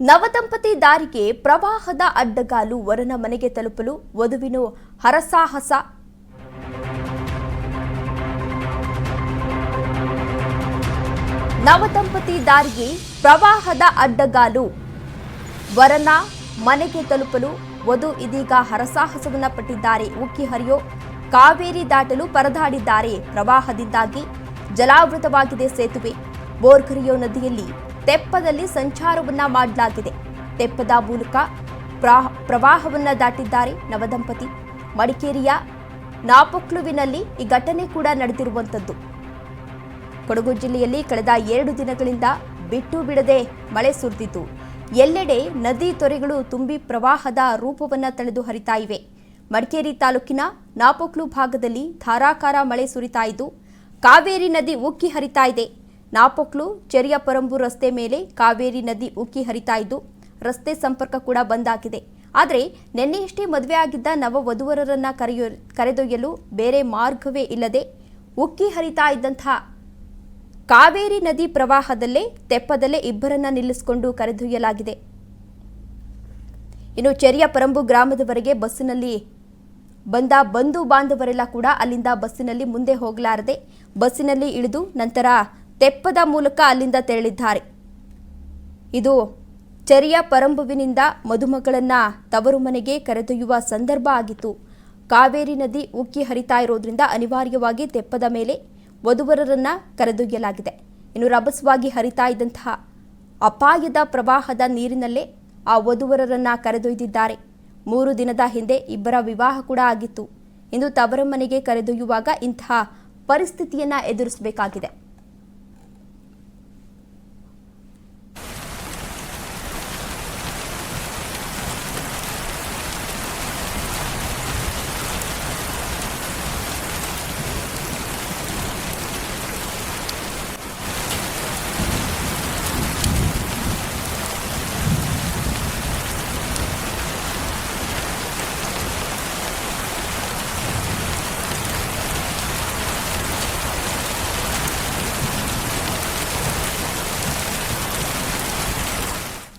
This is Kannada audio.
ನವದಂಪತಿ ದಾರಿಗೆ ಪ್ರವಾಹದ ಅಡ್ಡಗಾಲು ವರನ ಮನೆಗೆ ತಲುಪಲು ವಧುವಿನ ಹರಸಾಹಸ. ನವದಂಪತಿ ದಾರಿಗೆ ಪ್ರವಾಹದ ಅಡ್ಡಗಾಲು ವರನ ಮನೆಗೆ ತಲುಪಲು ವಧು ಇದೀಗ ಹರಸಾಹಸವನ್ನ ಪಟ್ಟಿದ್ದಾರೆ. ಉಕ್ಕಿ ಹರಿಯೋ ಕಾವೇರಿ ದಾಟಲು ಪರದಾಡಿದ್ದಾರೆ. ಪ್ರವಾಹದಿಂದಾಗಿ ಜಲಾವೃತವಾಗಿದೆ ಸೇತುವೆ. ಬೋರ್ಗರಿಯೋ ನದಿಯಲ್ಲಿ ತೆಪ್ಪದಲ್ಲಿ ಸಂಚಾರವನ್ನ ಮಾಡಲಾಗಿದೆ. ತೆಪ್ಪದ ಮೂಲಕ ಪ್ರಾ- ಪ್ರವಾಹವನ್ನ ದಾಟಿದ್ದಾರೆ ನವದಂಪತಿ. ಮಡಿಕೇರಿಯ ನಾಪೊಕ್ಲುವಿನಲ್ಲಿ ಈ ಘಟನೆ ಕೂಡ ನಡೆದಿರುವಂಥದ್ದು ಕೊಡಗು ಜಿಲ್ಲೆಯಲ್ಲಿ ಕಳೆದ ಎರಡು ದಿನಗಳಿಂದ ಬಿಟ್ಟು ಬಿಡದೆ ಮಳೆ ಸುರಿದಿತ್ತು ಎಲ್ಲೆಡೆ ನದಿ ತೊರೆಗಳು ತುಂಬಿ ಪ್ರವಾಹದ ರೂಪವನ್ನ ತಳೆದು ಹರಿತಾ ಇವೆ. ಮಡಿಕೇರಿ ತಾಲೂಕಿನ ನಾಪೊಕ್ಲು ಭಾಗದಲ್ಲಿ ಧಾರಾಕಾರ ಮಳೆ ಸುರಿತಾ ಇದ್ದು, ಕಾವೇರಿ ನದಿ ಉಕ್ಕಿ ಹರಿತಾ ಇದೆ. ನಾಪೊಕ್ಲು ಚೆರಿಯ ಪರಂಬು ರಸ್ತೆ ಮೇಲೆ ಕಾವೇರಿ ನದಿ ಉಕ್ಕಿ ಹರಿತಾ ಇದ್ದು ರಸ್ತೆ ಸಂಪರ್ಕ ಕೂಡ ಬಂದ್ ಆಗಿದೆ ಆದರೆ ನಿನ್ನೆಯಷ್ಟೇ ಮದುವೆ ಆಗಿದ್ದ ನವ ವಧುವರರನ್ನ ಕರೆಯೊ, ಕರೆದೊಯ್ಯಲು ಬೇರೆ ಮಾರ್ಗವೇ ಇಲ್ಲದೆ ಉಕ್ಕಿ ಹರಿತಾ ಇದ್ದಂತಹ ಕಾವೇರಿ ನದಿ ಪ್ರವಾಹದಲ್ಲೇ ತೆಪ್ಪದಲ್ಲೇ ಇಬ್ಬರನ್ನ ನಿಲ್ಲಿಸಿಕೊಂಡು ಕರೆದೊಯ್ಯಲಾಗಿದೆ. ಇನ್ನು ಚೆರಿಯ ಪರಂಬು ಗ್ರಾಮದವರೆಗೆ ಬಸ್ಸಿನಲ್ಲಿ ಬಂದ ಬಂಧು ಬಾಂಧವರೆಲ್ಲ ಕೂಡ ಅಲ್ಲಿಂದ ಬಸ್ಸಿನಲ್ಲಿ ಮುಂದೆ ಹೋಗಲಾರದೆ ಬಸ್ಸಿನಲ್ಲಿ ಇಳಿದು ನಂತರ ತೆಪ್ಪದ ಮೂಲಕ ಅಲ್ಲಿಂದ ತೆರಳಿದ್ದಾರೆ. ಇದು ಚರಿಯ ಪರಂಬುವಿನಿಂದ ಮದುಮಗಳನ್ನ ತವರು ಮನೆಗೆ ಕರೆದೊಯ್ಯುವ ಸಂದರ್ಭ ಆಗಿತ್ತು. ಕಾವೇರಿ ನದಿ ಉಕ್ಕಿ ಹರಿತಾ ಇರೋದ್ರಿಂದ ಅನಿವಾರ್ಯವಾಗಿ ತೆಪ್ಪದ ಮೇಲೆ ವಧುವರರನ್ನ ಕರೆದೊಯ್ಯಲಾಗಿದೆ. ಇನ್ನು ರಭಸವಾಗಿ ಹರಿತಾ ಇದ್ದಂತಹ ಅಪಾಯದ ಪ್ರವಾಹದ ನೀರಿನಲ್ಲೇ ಆ ವಧುವರರನ್ನ ಕರೆದೊಯ್ದಿದ್ದಾರೆ. ಮೂರು ದಿನದ ಹಿಂದೆ ಇಬ್ಬರ ವಿವಾಹ ಕೂಡ ಆಗಿತ್ತು. ಇಂದು ತವರ ಮನೆಗೆ ಕರೆದೊಯ್ಯುವಾಗ ಇಂತಹ ಪರಿಸ್ಥಿತಿಯನ್ನ ಎದುರಿಸಬೇಕಾಗಿದೆ.